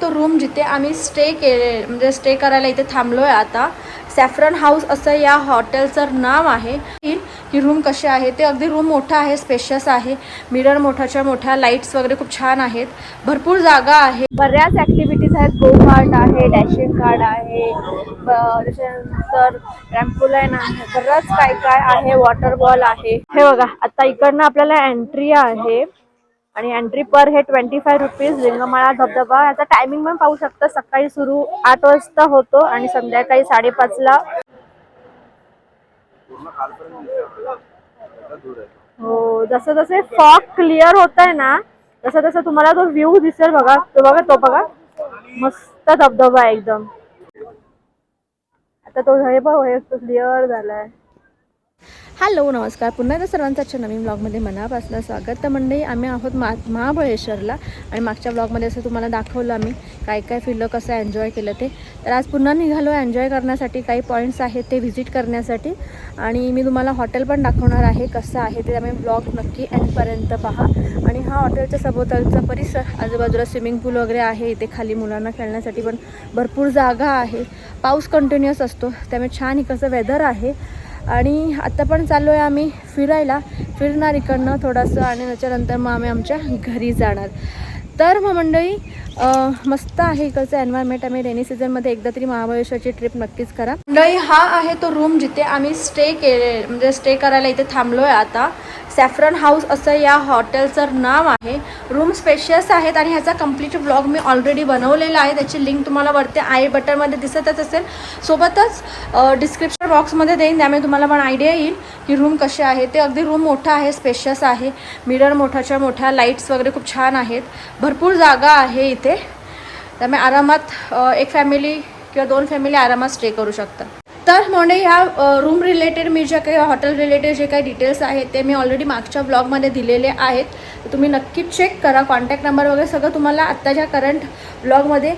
तो रूम जिथे आम्ही स्टे केले म्हणजे स्टे करायला इथे थांबलो आहे आता. सॅफ्रन हाऊस असं या हॉटेलचं नाव आहे. ही रूम कशी आहे? ते अगदी रूम मोठा आहे स्पेशियस आहे. मिरर मोठ्याच्या मोठ्या लाईट्स वगैरे खूप छान आहेत. भरपूर जागा आहे. बऱ्याच ॲक्टिव्हिटीज आहेत. गो कार्ट आहे डॅशिंग कार्ड आहे. त्याच्यानंतर रॅम्पोलाईन आहे. बरंच काय काय आहे. वॉटर बॉल आहे. हे बघा आता इकडनं आपल्याला एंट्री आहे. आणि एंट्री पर हे ट्वेंटी फाय रुपीज लिंगमाळा धबधबा याचा टायमिंग पण पाहू शकता. सकाळी सुरू आठ वाजता होतो आणि संध्याकाळी साडेपाचला हो जसं जसे फॉग क्लिअर होत आहे ना तसं तसं तुम्हाला तो व्ह्यू दिसेल बघा. तो बघा तो बघा. मस्त धबधबा एकदम. आता तो हे बघ हे क्लिअर झालाय. हॅलो नमस्कार. पुन्हा एकदा सर्वांचं नवीन ब्लॉगमध्ये मनापासून स्वागत. तर मंडळी आम्ही आहोत मा महाबळेश्वरला आणि मागच्या ब्लॉगमध्ये असं तुम्हाला दाखवलं आम्ही काय काय फिरलं कसं एन्जॉय केलं ते. तर आज पुन्हा निघालो एन्जॉय करण्यासाठी काही पॉईंट्स आहेत ते व्हिजिट करण्यासाठी. आणि मी तुम्हाला हॉटेल पण दाखवणार आहे कसं आहे ते त्यामुळे ब्लॉग नक्की एंडपर्यंत पहा. आणि हा हॉटेलच्या सभोवतालचा परिसर आजूबाजूला स्विमिंग पूल वगैरे आहे इथे खाली मुलांना खेळण्यासाठी पण भरपूर जागा आहे. पाऊस कंटिन्युअस असतो त्यामुळे छान इकडचं वेदर आहे. आणि आता पण चाललो आहे आम्ही फिरायला. फिरणार इकडनं थोडंसं आणि त्याच्यानंतर मग आम्ही आमच्या घरी जाणार. तर मग मंडळी मस्त आहे इकडचं एन्व्हायरमेंट आम्ही रेनी सीझनमध्ये एकदा तरी महाबळेश्वरची ट्रिप नक्कीच करा. मंडळी हा आहे तो रूम जिथे आम्ही स्टे केले म्हणजे स्टे करायला इथे थांबलो आहे आता. सॅफ्रन हाऊस असं या हॉटेलचं नाव आहे. रूम स्पेशियस आहेत आणि ह्याचा कंप्लीट ब्लॉग मी ऑलरेडी बनवलेला आहे. त्याची लिंक तुम्हाला वरती आय बटनमध्ये दिसतच असेल. सोबतच डिस्क्रिप्शन बॉक्समध्ये देईन त्यामुळे तुम्हाला पण आयडिया येईल की रूम कसे आहे ते अगदी रूम मोठा आहे स्पेशियस आहे. मिरर मोठाच्या मोठ्या लाईट्स वगैरे खूप छान आहेत. भरपूर जागा आहे इथे. त्यामुळे आरामात एक फॅमिली किंवा दोन फॅमिली आरामात स्टे करू शकतात. तर म्हणे ह्या रूम रिलेटेड मी जे काही हॉटेल रिलेटेड जे काही डिटेल्स आहेत ते मी ऑलरेडी मागच्या ब्लॉगमध्ये दिलेले आहेत. तर तुम्ही नक्कीच चेक करा. कॉन्टॅक्ट नंबर वगैरे सगळं तुम्हाला आत्ताच्या करंट ब्लॉगमध्ये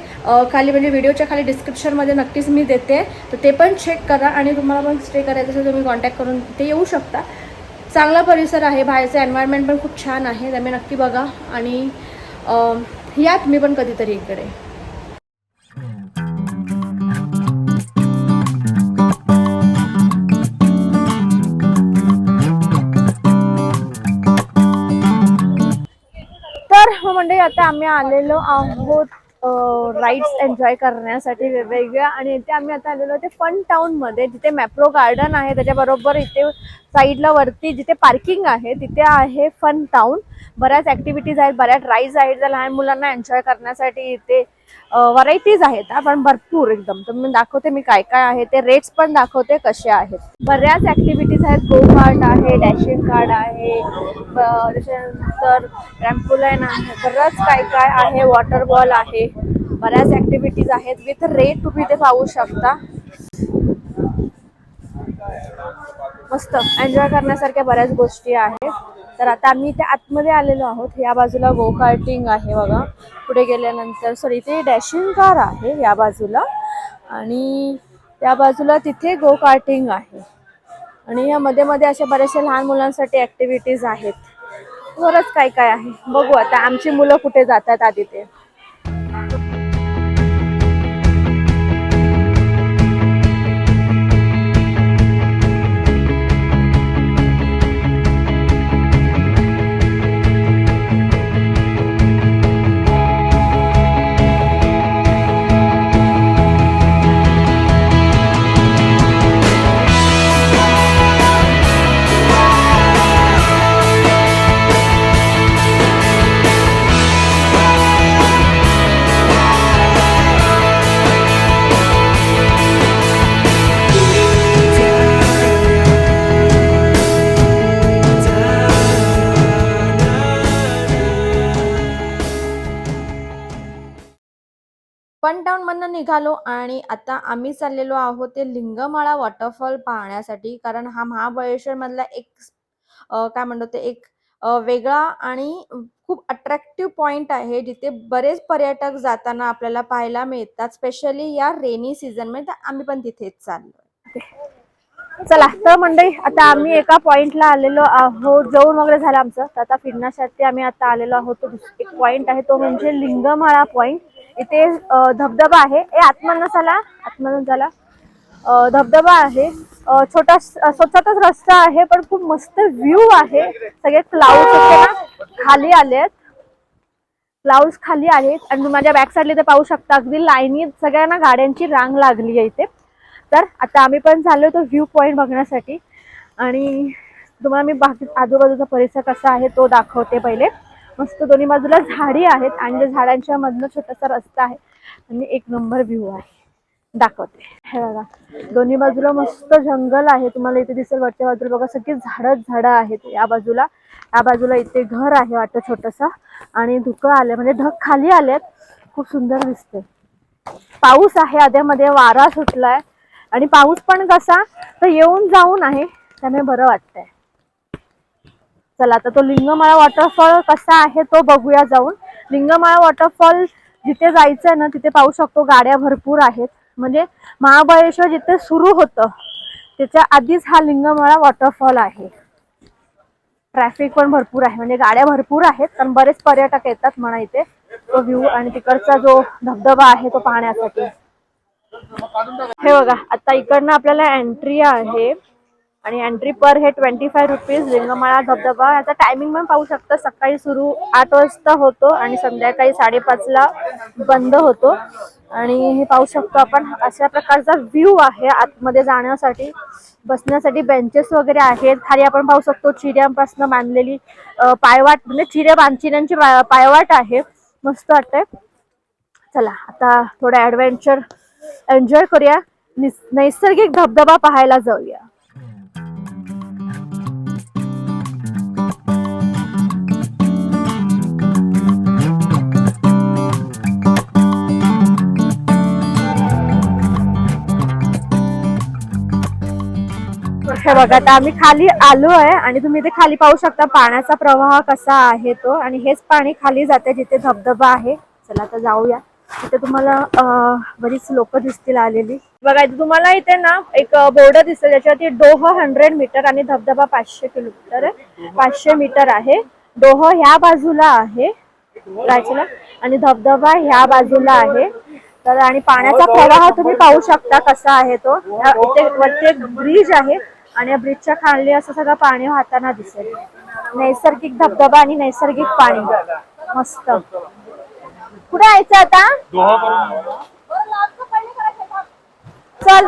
खाली म्हणजे व्हिडिओच्या खाली डिस्क्रिप्शनमध्ये नक्कीच मी देते. तर ते पण चेक करा आणि तुम्हाला पण स्टे करायचं असेल तुम्ही कॉन्टॅक्ट करून ते येऊ शकता. चांगला परिसर आहे. बाहेरचं एन्व्हायरमेंट पण खूप छान आहे. त्यामुळे नक्की बघा आणि या तुम्ही पण कधीतरी इकडे तर म्हणजे आता आम्ही आलेलो आहोत राईड्स एन्जॉय करण्यासाठी वेगवेगळ्या आणि इथे आम्ही आता आलेलो ते फन टाउनमध्ये जिथे मॅप्रो गार्डन आहे त्याच्याबरोबर इथे साईडला वरती जिथे पार्किंग आहे तिथे आहे फन टाउन बऱ्याच ऍक्टिव्हिटीज आहेत बऱ्याच राईड्स आहेत ज्या लहान मुलांना एन्जॉय करण्यासाठी इथे व्हरायटीज आहेत आपण पण भरपूर एकदम. तर मी दाखवते मी काय काय आहे ते रेट्स पण दाखवते कसे आहेत. बऱ्याच ऍक्टिव्हिटीज आहेत गो कार्ड आहे डॅशिंग कार्ड आहे त्याच्यानंतर ट्रॅम्पोलाईन आहे बरंच काय काय आहे वॉटर बॉल आहे. बऱ्याच ऍक्टिव्हिटीज आहेत विथ रेट तुम्ही ते पाहू शकता. मस्त. एन्जॉय करण्यासारख्या बऱ्याच गोष्टी आहेत. तर आता आम्ही त्या आतमध्ये आलेलो आहोत. या बाजूला गो कार्टिंग आहे बघा. पुढे गेल्यानंतर सॉरी इथे डॅशिंग कार आहे या बाजूला. आणि त्या बाजूला तिथे गो कार्टिंग आहे. आणि या मध्ये मध्ये अशा बऱ्याचशा लहान मुलांसाठी ऍक्टिव्हिटीज आहेत. बरंच काय काय आहे. बघू आता आमची मुलं कुठे जातात आधी ते. निघालो आणि आता आम्ही चाललेलो आहोत ते लिंगमाळा वॉटरफॉल पाहण्यासाठी. कारण हा महाबळेश्वर मधला एक काय म्हणतो ते एक वेगळा आणि खूप अट्रॅक्टिव्ह पॉइंट आहे. जिथे बरेच पर्यटक जाताना आपल्याला पाहायला मिळतात. स्पेशली या रेनी सीझनमध्ये आम्ही पण तिथेच चाललो चला तर मंडळी आता आम्ही एका पॉइंटला आलेलो आहोत. जाऊन वगैरे झालं आमचं. तर आता फिरण्यासाठी आम्ही आता आलेलो आहोत. एक पॉइंट आहे तो म्हणजे लिंगमाळा पॉइंट इथे धबधबा आहे. ए आत्मन झाला आत्मन झाला धबधबा आहे. छोटा स्वतःचाच रस्ता आहे पण खूप मस्त व्ह्यू आहे. सगळे क्लाउड खाली आले आहेत. क्लाउड्स खाली आहेत. आणि तुम्ही माझ्या बॅक साईडला इथे पाहू शकता अगदी लाईनीत सगळ्यांना गाड्यांची रांग लागली आहे इथे. तर आता आम्ही पण झालो तो व्ह्यू पॉईंट बघण्यासाठी. आणि तुम्हाला मी बाकी आजूबाजूचा परिसर कसा आहे तो दाखवते पहिले. मस्त दोन्ही बाजूला झाडी आहेत आणि झाडांच्या मधनं छोटासा रस्ता आहे. आणि एक नंबर व्ह्यू आहे. दाखवते. हे बघा. दोन्ही बाजूला मस्त जंगल आहे. तुम्हाला इथे दिसेल वरच्या बाजूला बघा सगळी झाडच झाडं आहेत या बाजूला. या बाजूला इथे घर आहे वाटतं छोटंसं. आणि धुकं आले म्हणजे ढग खाली आलेत. खूप सुंदर दिसते पाऊस आहे आध्यामध्ये वारा सुटलाय. आणि पाऊस पण कसा? तर येऊन जाऊन आहे. त्यामुळे बरं वाटतंय. चला आता तो लिंगमाळा वॉटरफॉल कसा आहे तो बघूया जाऊन. लिंगमाळा वॉटरफॉल जिथे जायचं आहे ना तिथे पाहू शकतो गाड्या भरपूर आहेत. म्हणजे महाबळेश्वर जिथे सुरू होतं त्याच्या आधीच हा लिंगमाळा वॉटरफॉल आहे. ट्रॅफिक पण भरपूर आहे. म्हणजे गाड्या भरपूर आहेत कारण बरेच पर्यटक येतात म्हणा इथे. तो व्ह्यू आणि तिकडचा जो धबधबा आहे तो पाहण्यासाठी. हे बघा आता इकडनं आपल्याला एंट्री आहे. आणि एंट्री पर हे ट्वेंटी फाय रुपीज लिंगमाळा धबधबा याचा टायमिंग पण पाहू शकता. सकाळी सुरू आठ वाजता होतो आणि संध्याकाळी साडेपाचला बंद होतो. आणि हे पाहू शकतो आपण अशा प्रकारचा व्ह्यू आहे आतमध्ये जाण्यासाठी. बसण्यासाठी बेंचेस वगैरे आहेत. खाली आपण पाहू शकतो चिऱ्यांपासून बांधलेली पायवाट म्हणजे चिऱ्या बांधचिऱ्यांची पायवाट आहे. मस्त वाटतंय. चला आता थोडं ॲडव्हेंचर एन्जॉय करूया. निस- नैसर्गिक धबधबा पाहायला जाऊया. बघा आता आम्ही खाली आलो आहे आणि तुम्ही इथे खाली पाहू शकता पाण्याचा प्रवाह कसा आहे तो. आणि हेच पाणी खाली जाते जिथे धबधबा आहे. चला आता जाऊया. इथे तुम्हाला बरीच लोक दिसतील आलेली. बघा इथे तुम्हाला इथे ना एक बोर्ड दिसेल ज्याच्यावरती डोह हंड्रेड मीटर आणि धबधबा पाचशे किलोमीटर आहे. पाचशे मीटर आहे. डोह ह्या बाजूला आहे. राजला आणि धबधबा ह्या बाजूला आहे. तर आणि पाण्याचा प्रवाह तुम्ही पाहू शकता कसा आहे तो. इथे वरती एक ब्रिज आहे. आणि या ब्रिजच्या खाली असं सगळं पाणी वाहताना दिसेल. नैसर्गिक धबधबा आणि नैसर्गिक पाणी. मस्त. कुठे यायचं आता? चल.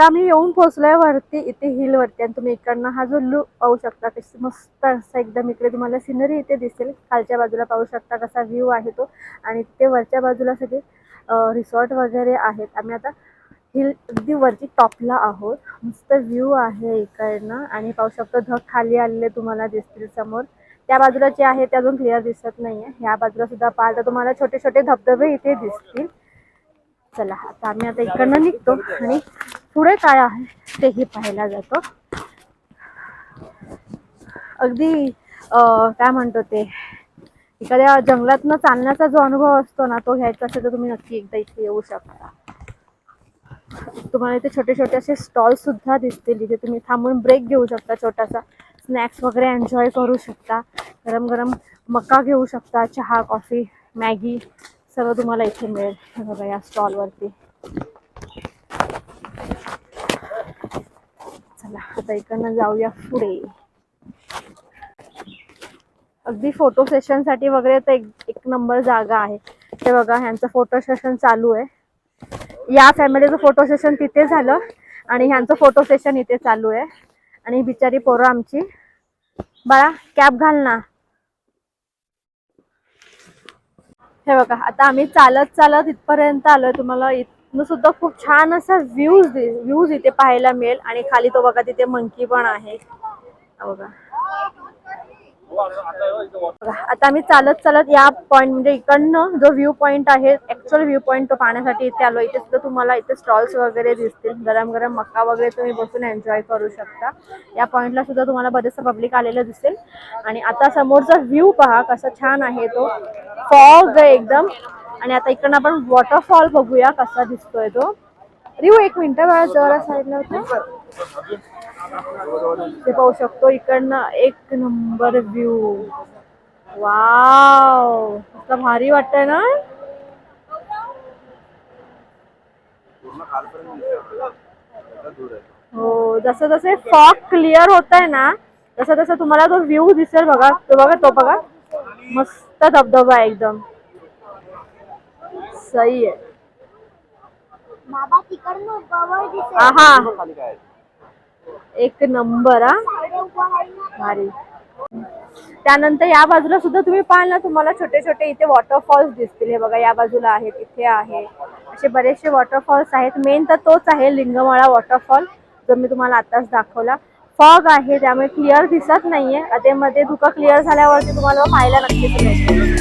आता आम्ही येऊन पोहोचलोय वरती इथे हिल वरती. आणि तुम्ही इकडनं हा जो लुक पाहू शकता कशी मस्त असा एकदम इकडे तुम्हाला सिनरी इथे दिसेल. खालच्या बाजूला पाहू शकता कसा व्ह्यू आहे तो. आणि तिथे वरच्या बाजूला सगळे रिसॉर्ट वगैरे आहेत. आम्ही आता हिल अगदी वरती टॉपला आहोत. मस्त व्ह्यू आहे इकडनं. आणि पाहू शकतो धग खाली आलेले तुम्हाला दिसतील समोर. त्या बाजूला जे आहे ते अजून क्लिअर दिसत नाहीये. ह्या बाजूला सुद्धा पाहिलं तुम्हाला छोटे छोटे धबधबे इथे दिसतील. चला आता आम्ही आता इकडनं निघतो आणि पुढे काय आहे तेही पाहायला जातो. अगदी काय म्हणतो ते एखाद्या जंगलातनं चालण्याचा जो अनुभव असतो ना तो घ्यायचा असेल तर तुम्ही नक्की एकदा इथे येऊ शकता. तुम्हाला इथे छोटे छोटे असे स्टॉल सुद्धा दिसतील जिथे तुम्ही थांबून ब्रेक घेऊ शकता छोटासा स्नॅक्स वगैरे एन्जॉय करू शकता. गरम गरम मका घेऊ शकता चहा कॉफी मॅगी सर्व तुम्हाला इथे मिळेल. बघा या स्टॉलवरती चला आता इकडनं जाऊया पुढे. अगदी फोटो सेशनसाठी वगैरे तर एक एक नंबर जागा आहे. ते बघा ह्यांचं फोटो सेशन चालू आहे. या फॅमिलीचं फोटो सेशन तिथे झालं आणि ह्यांचं फोटो सेशन इथे चालू आहे. आणि बिचारी पोरं आमची. बाळा कॅप घाल ना. हे बघा आता आम्ही चालत चालत इथपर्यंत आलोय. तुम्हाला इत सुद्धा खूप छान असा व्ह्यूज व्ह्यूज इथे पाहायला मिळेल. आणि खाली तो बघा तिथे मंकी पण आहे. बघा. आता आम्ही चालत चालत या पॉइंट म्हणजे इकडनं जो व्ह्यू पॉइंट आहे ऍक्च्युअल व्ह्यू पॉइंट तो पाहण्यासाठी इथे आलो इथे सुद्धा तुम्हाला इथे स्टॉल्स वगैरे दिसतील. गरम गरम मक्का वगैरे तुम्ही बसून एन्जॉय करू शकता. या पॉइंटला सुद्धा तुम्हाला बरेचसं पब्लिक आलेलं दिसेल. आणि आता समोरचा व्ह्यू पहा कसा छान आहे तो. फॉग आहे एकदम. आणि आता इकडनं आपण वॉटरफॉल बघूया कसा दिसतोय तो. रिव एक मिनिट बाळा जरा साईडला होतं ते पाहू शकतो इकडनं एक नंबर व्ह्यू वाव भारी वाटतंय ना? हो जसं जसे फॉग क्लिअर होत आहे ना तसं तसं तुम्हाला तो व्ह्यू दिसेल बघा. तो बघा तो बघा. मस्त धबधबा आहे एकदम. सही आहे बाबा तिकडनं गवळ दिसेल. आहा. एक नंबर हा. भारी. त्यानंतर या बाजूला सुद्धा तुम्ही पाहाल ना तुम्हाला छोटे छोटे इथे वॉटरफॉल्स दिसतील. हे बघा या बाजूला आहेत इथे आहे. असे बरेचसे वॉटरफॉल्स आहेत. मेन तर तोच आहे लिंगमाळा वॉटरफॉल जो मी तुम्हाला आताच दाखवला. फॉग आहे त्यामुळे क्लिअर दिसत नाहीये. आता मध्ये धुका क्लिअर झाल्यावरती तुम्हाला पाहायला नक्कीच मिळेल.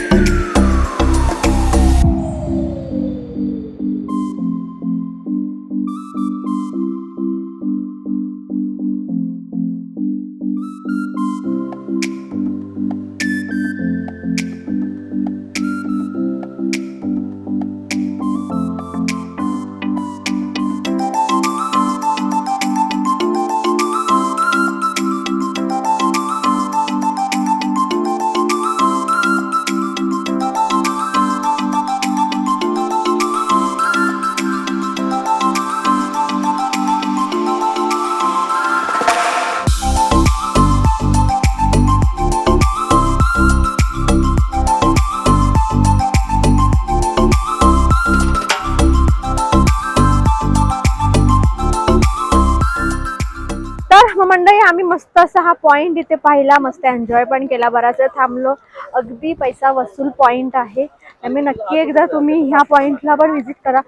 मस्त असा हा पॉइंट इथे पाहिला मस्त एन्जॉय पण केला. बराच वेळ थांबलो. अगदी पैसा वसूल पॉइंट आहे. त्यामुळे नक्की एकदा तुम्ही ह्या पॉइंटला पण व्हिजिट करा.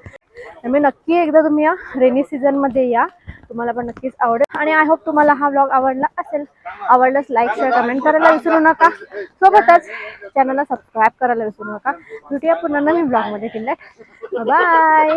त्यामुळे नक्की एकदा तुम्ही या. रेनी सीझनमध्ये या. तुम्हाला पण नक्कीच आवडेल. आणि आय होप तुम्हाला हा ब्लॉग आवडला असेल आवडल्यास लाईक शेअर कमेंट करायला विसरू नका. सोबतच चॅनलला सबस्क्राईब करायला विसरू नका. भेटूया पुन्हा नवीन ब्लॉगमध्ये किल्ल्यात बाय